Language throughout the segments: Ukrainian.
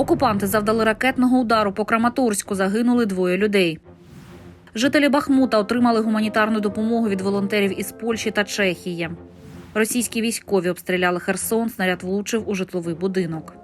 Окупанти завдали ракетного удару по Краматорську. Загинули двоє людей. Жителі Бахмута отримали гуманітарну допомогу від волонтерів із Польщі та Чехії. Російські військові обстріляли Херсон. Снаряд влучив у житловий будинок.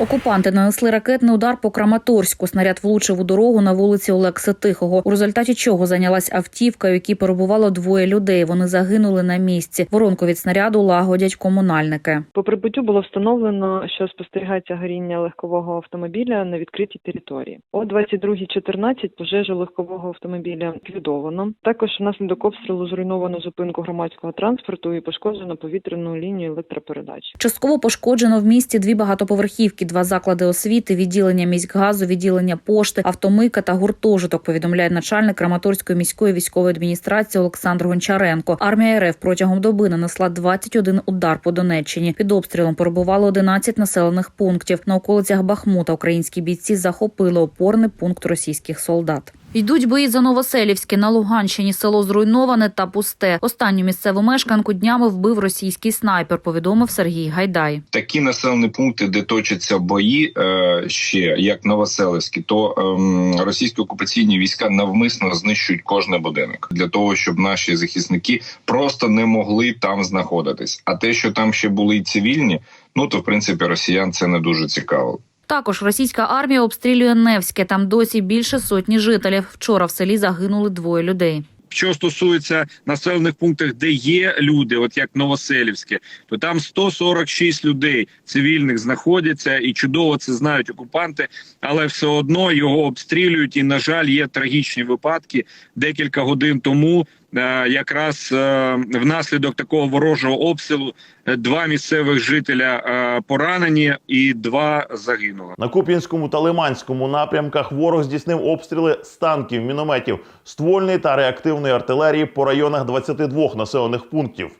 Окупанти нанесли ракетний удар по Краматорську. Снаряд влучив у дорогу на вулиці Олекси Тихого, у результаті чого зайнялась автівка, в якій перебувало двоє людей. Вони загинули на місці. Воронку від снаряду лагодять комунальники. По прибуттю було встановлено, що спостерігається горіння легкового автомобіля на відкритій території. О 22.14 пожежу легкового автомобіля ліквідовано. Також внаслідок обстрілу зруйновано зупинку громадського транспорту і пошкоджено повітряну лінію електропередач. Частково пошкоджено в місті дві багатоповерхівки, два заклади освіти, відділення міськгазу, відділення пошти, автомийка та гуртожиток. Повідомляє начальник Краматорської міської військової адміністрації Олександр Гончаренко. Армія РФ протягом доби нанесла 21 удар по Донеччині. Під обстрілом перебувало 11 населених пунктів. На околицях Бахмута українські бійці захопили опорний пункт російських солдат. Йдуть бої за Новоселівське на Луганщині. Село зруйноване та пусте. Останню місцеву мешканку днями вбив російський снайпер. Повідомив Сергій Гайдай. такі населені пункти, де точаться бої, е, ще як Новоселівські, то ем, російські окупаційні війська навмисно знищують кожний будинок для того, щоб наші захисники просто не могли там знаходитись. А те, що там ще були й цивільні, ну то в принципі росіян це не дуже цікаво. Також російська армія обстрілює Невське. Там досі більше сотні жителів. Вчора в селі загинули двоє людей. Що стосується населених пунктів, де є люди, от як Новоселівське, то там 146 людей цивільних знаходяться, і чудово це знають окупанти, але все одно його обстрілюють. І на жаль, є трагічні випадки. Декілька годин тому, якраз е, внаслідок такого ворожого обстрілу, е, два місцевих жителя е, поранені і два загинули. На Куп'янському та Лиманському напрямках ворог здійснив обстріли з танків, мінометів, ствольної та реактивної артилерії по районах 22 населених пунктів.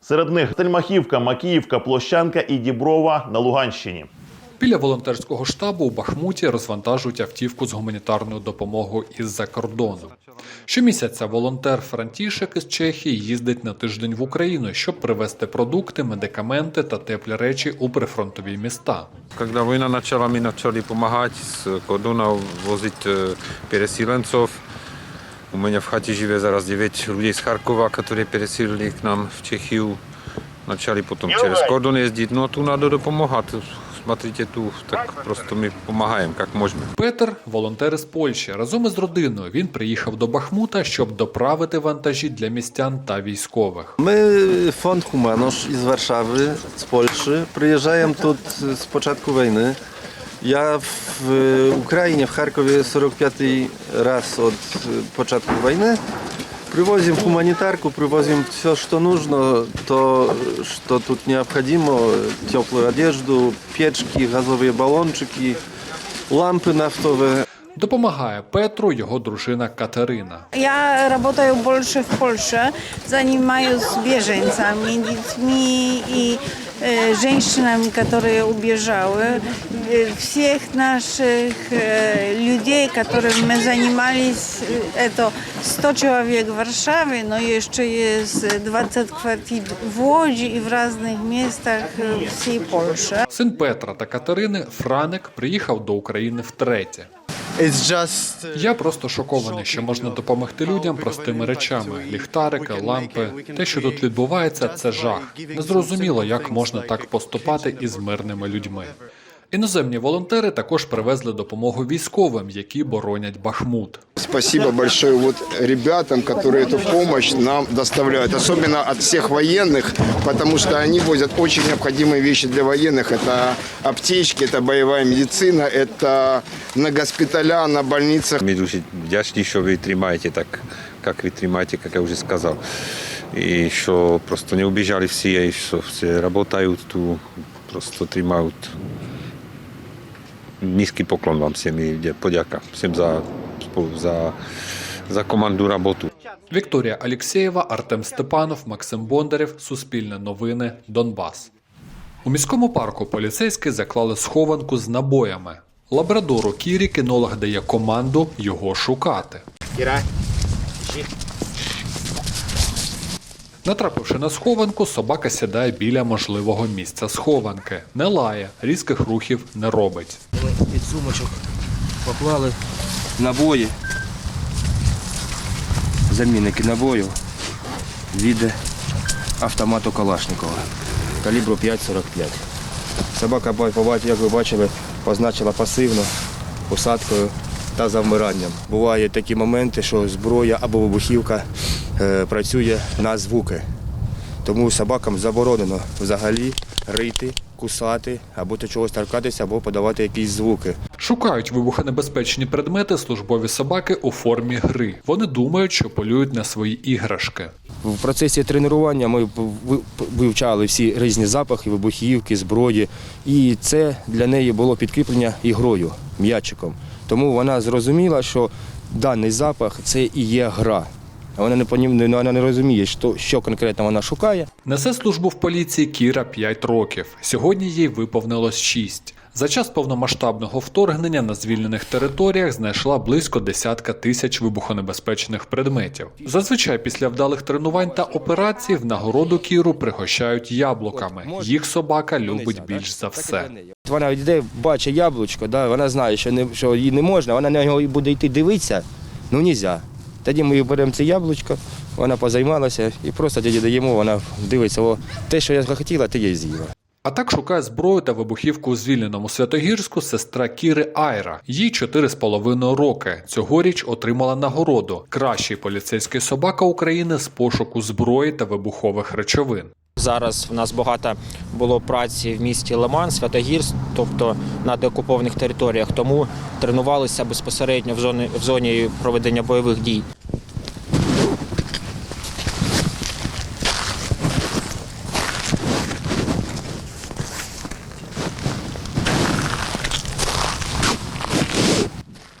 Серед них Тельмахівка, Макіївка, Площанка і Діброва на Луганщині. Біля волонтерського штабу у Бахмуті розвантажують автівку з гуманітарною допомогою із-за кордону. Щомісяця волонтер Франтішек із Чехії їздить на тиждень в Україну, щоб привезти продукти, медикаменти та теплі речі у прифронтові міста. Когда война начала, мы начали помогать с кордона возить э, переселенцев. У меня в хате живет зараз 9 людей с Харкова, которые переселили к нам в Чехию. Начали потом через кордон ездить. Но тут надо допомагать. Смотрите, тут так просто мы помогаем, как можем. Петер волонтер із Польщі. Разом із родиною він приїхав до Бахмута, щоб доправити вантажі для містян та військових. My, Fond Humanosz z Warszawy, z Polszy, приїжджаємо тут з початку війни. Я в Україні, в Харкові 45-й раз від початку війни. Привозим гуманитарку, привозим все, что нужно, то, что тут необходимо, теплую одежду, печки, газовые баллончики, лампы нафтовые. Допомагає Петру його дружина Катерина. Я работаю больше в Польше, занимаюсь беженцами, детьми и э, женщинами, которые убежали. Э, Всех наших э, людей, которыми мы занимались, э, это 100 человек в Варшаве, но еще есть 20 квартир в Łodzi и в разных местах э, всей Польши. Син Петра та Катерини Франик приїхав до України втретє. Я просто шокований, що можна допомогти людям простими речами: ліхтарики, лампи. Те, що тут відбувається, це жах. Незрозуміло, як можна так поступати із мирними людьми. Іноземні волонтери також привезли допомогу військовим, які боронять Бахмут. Спасибо большое вот ребятам, которые эту помощь нам доставляют, особенно от всех военных, потому что они возят очень необходимые вещи для военных. Это аптечки, это боевая медицина, это на госпиталя, на больницах. Мы дуже вдячні, що ви тримаєте так, як ви тримаєте, як я вже сказав. І що просто не убіжали всі, і що всі працюють тут, просто тримають. Низький поклон вам всім і подяка всім за, за, за команду роботу. Вікторія Алєксєєва, Артем Степанов, Максим Бондарєв, Суспільне новини, Донбас. У міському парку поліцейські заклали схованку з набоями. Лабрадору Кірі кінолог дає команду його шукати. Натрапивши на схованку, собака сідає біля можливого місця схованки. Не лає, різких рухів не робить. Під сумочок поклали набої, замінники набоїв від автомату Калашникова калібру 5,45. Собака, як ви бачили, позначила пасивно, посадкою та завмиранням. Бувають такі моменти, що зброя або вибухівка працює на звуки. Тому собакам заборонено взагалі рити, кусати, або до чогось торкатися, або подавати якісь звуки. Шукають вибухонебезпечні предмети службові собаки у формі гри. Вони думають, що полюють на свої іграшки. В процесі тренування ми ви- вивчали всі різні запахи, вибухівки, зброї, і це для неї було підкріплення ігрою, м'ячиком. Тому вона зрозуміла, що даний запах це і є гра. Вона не вона не розуміє, що, що конкретно вона шукає. Несе службу в поліції Кіра 5 років. Сьогодні їй виповнилось 6. За час повномасштабного вторгнення на звільнених територіях знайшла близько десятка тисяч вибухонебезпечних предметів. Зазвичай після вдалих тренувань та операцій в нагороду Кіру пригощають яблуками. Їх собака любить більш за все. Вона йде, бачить яблучко, да, вона знає, що, не, що їй не можна, вона на нього буде йти дивитися, ну можна. Тоді ми беремо це яблучко, вона позаймалася і просто тоді даємо, вона дивиться, о, те, що я захотіла, ти й з'їла. А так шукає зброю та вибухівку у звільненому Святогірську сестра Кіри Айра. Їй 4,5 роки. Цьогоріч отримала нагороду Кращий поліцейський собака України з пошуку зброї та вибухових речовин. Зараз в нас багато було праці в місті Лиман, Святогірськ, тобто на деокупованих територіях. Тому тренувалися безпосередньо в зоні в зоні проведення бойових дій.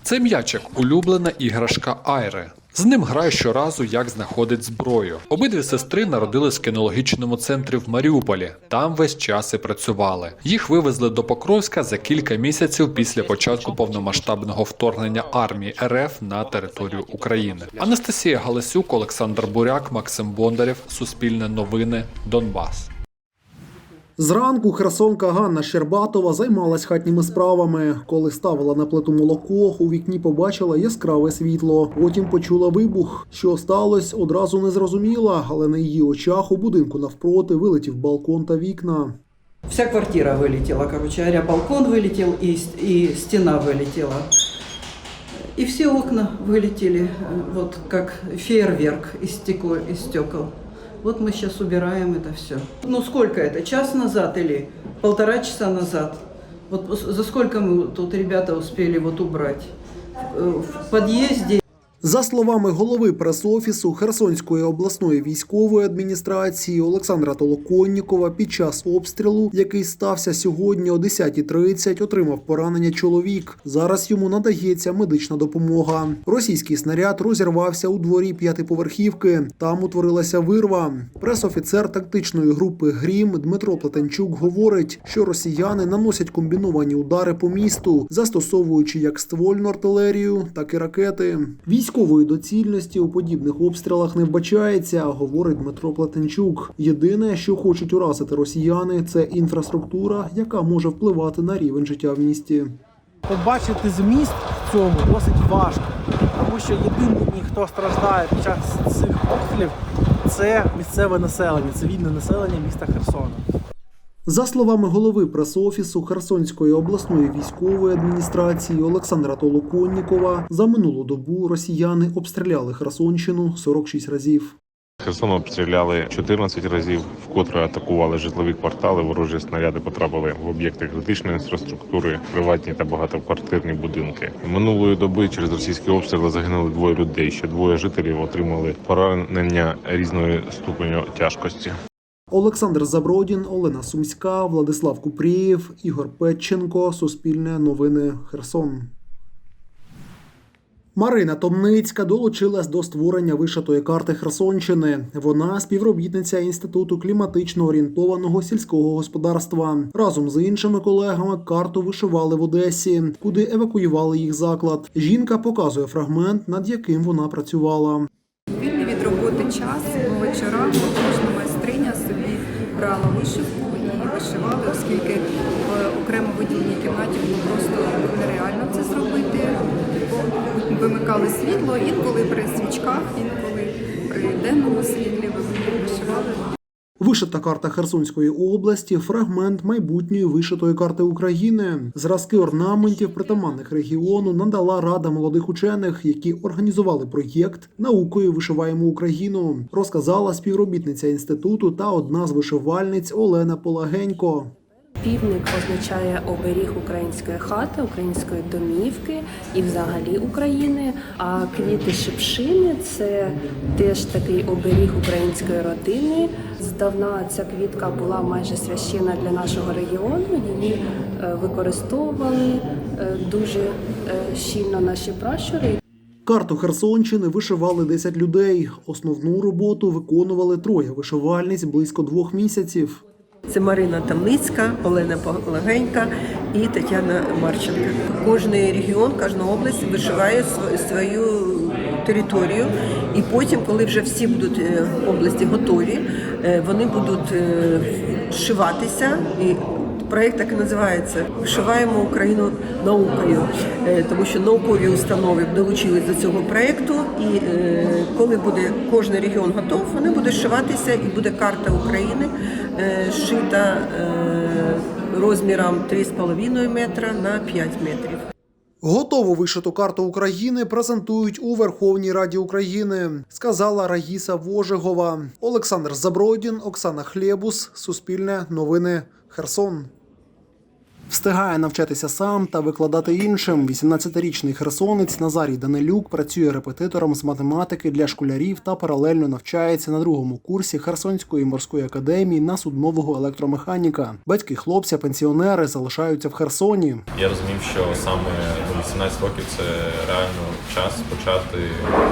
Це м'ячик улюблена іграшка Айри. З ним грає щоразу, як знаходить зброю. Обидві сестри народились в кінологічному центрі в Маріуполі. Там весь час і працювали. Їх вивезли до Покровська за кілька місяців після початку повномасштабного вторгнення армії РФ на територію України. Анастасія Галасюк, Олександр Буряк, Максим Бондарєв, Суспільне новини, Донбас. Зранку херсонка Ганна Щербатова займалась хатніми справами. Коли ставила на плиту молоко, у вікні побачила яскраве світло. Потім почула вибух. Що сталося, одразу не зрозуміла, але на її очах у будинку навпроти вилетів балкон та вікна. Вся квартира вылетела, короче говоря, балкон вылетел и, с- и стена вылетела. И все окна вылетели, э, вот как фейерверк из, стекло, из стекол. Вот мы сейчас убираем это все. Ну сколько это, час назад или полтора часа назад? Вот с- за сколько мы тут ребята успели вот убрать? Э, В подъезде за словами голови прес-офісу Херсонської обласної військової адміністрації Олександра Толоконнікова, під час обстрілу, який стався сьогодні о 10.30, отримав поранення чоловік. Зараз йому надається медична допомога. Російський снаряд розірвався у дворі п'ятиповерхівки. Там утворилася вирва. Прес-офіцер тактичної групи Грім Дмитро Плетенчук говорить, що росіяни наносять комбіновані удари по місту, застосовуючи як ствольну артилерію, так і ракети. Військової доцільності у подібних обстрілах не вбачається, говорить Дмитро Плетенчук. Єдине, що хочуть уразити росіяни, це інфраструктура, яка може впливати на рівень життя в місті. Побачити зміст в цьому досить важко, тому що єдиний, хто страждає під час цих обстрілів, це місцеве населення, цивільне населення міста Херсона. За словами голови прес-офісу Херсонської обласної військової адміністрації Олександра Толоконнікова, за минулу добу росіяни обстріляли Херсонщину 46 разів. Херсон обстріляли 14 разів, вкотре атакували житлові квартали. Ворожі снаряди потрапили в об'єкти критичної інфраструктури, приватні та багатоквартирні будинки. Минулої доби через російські обстріли загинули двоє людей. Ще двоє жителів отримали поранення різної ступеню тяжкості. Олександр Забродін, Олена Сумська, Владислав Купрієв, Ігор Петченко. Суспільне новини Херсон. Марина Томницька долучилась до створення вишитої карти Херсонщини. Вона співробітниця інституту кліматично орієнтованого сільського господарства. Разом з іншими колегами карту вишивали в Одесі, куди евакуювали їх заклад. Жінка показує фрагмент, над яким вона працювала. Вільний від роботи час кожна майстриня собі брала вишивку і вишивала, оскільки в окремо виділеній кімнаті було просто нереально це зробити. Вимикали світло інколи при свічках, інколи при денному світлі вишивали. Вишита карта Херсонської області фрагмент майбутньої вишитої карти України. Зразки орнаментів, притаманних регіону, надала рада молодих учених, які організували проєкт Наукою вишиваємо Україну. Розказала співробітниця інституту та одна з вишивальниць Олена Полагенько. Півник означає оберіг української хати, української домівки і взагалі України. А квіти шипшини це теж такий оберіг української родини. Здавна ця квітка була майже священна для нашого регіону. Її е, використовували е, дуже е, щільно наші пращури. Карту Херсонщини вишивали 10 людей. Основну роботу виконували троє вишивальниць близько двох місяців. Це Марина Тамницька, Олена Пологенька і Тетяна Марченка. Кожний регіон, кожна область вишиває свою територію, і потім, коли вже всі будуть е, області готові, е, вони будуть шиватися і. Проєкт так і називається Вишиваємо Україну наукою, Е, тому що наукові установи долучились до цього проєкту, і е, коли буде кожен регіон готов, вони будуть вшиватися, і буде карта України е, шита розміром 3,5 метра на 5 метрів. Готову вишиту карту України презентують у Верховній Раді України, сказала Раїса Вожегова. Олександр Забродін, Оксана Хлєбус, Суспільне новини Херсон. Встигає навчатися сам та викладати іншим. 18-річний херсонець Назарій Данилюк працює репетитором з математики для школярів та паралельно навчається на другому курсі Херсонської морської академії на суднового електромеханіка. Батьки хлопця, пенсіонери залишаються в Херсоні. Я розумів, що саме ну, 18 років це реально час почати, е,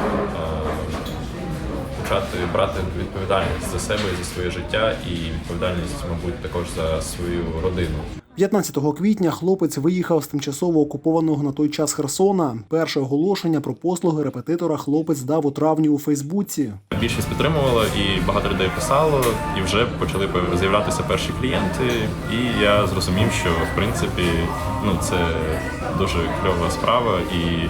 почати брати відповідальність за себе і за своє життя, і відповідальність, мабуть, також за свою родину. 15 квітня хлопець виїхав з тимчасово окупованого на той час Херсона. Перше оголошення про послуги репетитора хлопець дав у травні у Фейсбуці. Більшість підтримувала, і багато людей писало, і вже почали з'являтися перші клієнти. І я зрозумів, що в принципі ну це дуже кльова справа і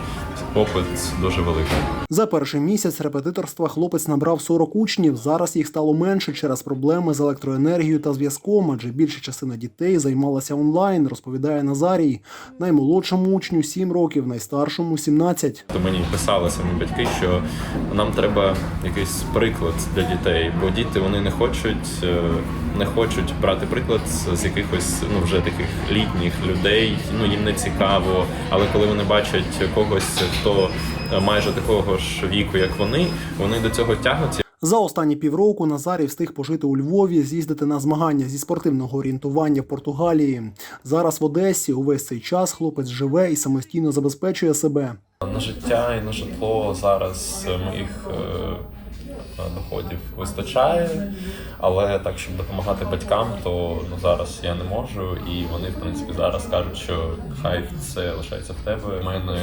попит дуже великий. За перший місяць репетиторства хлопець набрав 40 учнів. Зараз їх стало менше через проблеми з електроенергією та зв'язком, адже більша частина дітей займалася онлайн, розповідає Назарій. Наймолодшому учню 7 років, найстаршому 17. То мені писали самі батьки, що нам треба якийсь приклад для дітей, бо діти вони не хочуть, е, не хочуть брати приклад з- якихось ну вже таких літніх людей. Ну їм не цікаво. Але коли вони бачать когось, хто майже такого ж віку, як вони, вони до цього тягнуться. За останні півроку Назарій встиг пожити у Львові, з'їздити на змагання зі спортивного орієнтування в Португалії. Зараз в Одесі увесь цей час хлопець живе і самостійно забезпечує себе. На життя і на житло зараз е, моїх е, е, доходів вистачає, але так, щоб допомагати батькам, то ну зараз я не можу. І вони, в принципі, зараз кажуть, що хай це лишається в тебе. У мене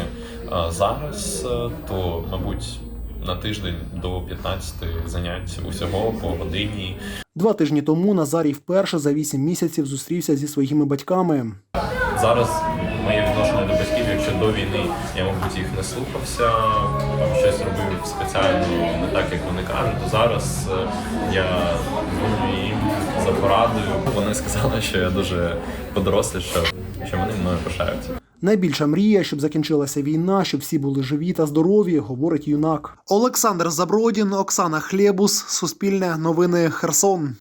е, зараз, е, то мабуть. На тиждень до 15 занять усього по годині. Два тижні тому Назарій вперше за вісім місяців зустрівся зі своїми батьками. Зараз моє відношення до батьків, до війни я, мабуть, їх не слухався, там щось робив спеціально не так, як вони кажуть, то зараз е, я їм за порадою. Вони сказали, що я дуже подорослішав, що вони мною пишаються. Найбільша мрія, щоб закінчилася війна, щоб всі були живі та здорові, говорить юнак. Олександр Забродін, Оксана Хлєбус, Суспільне новини Херсон.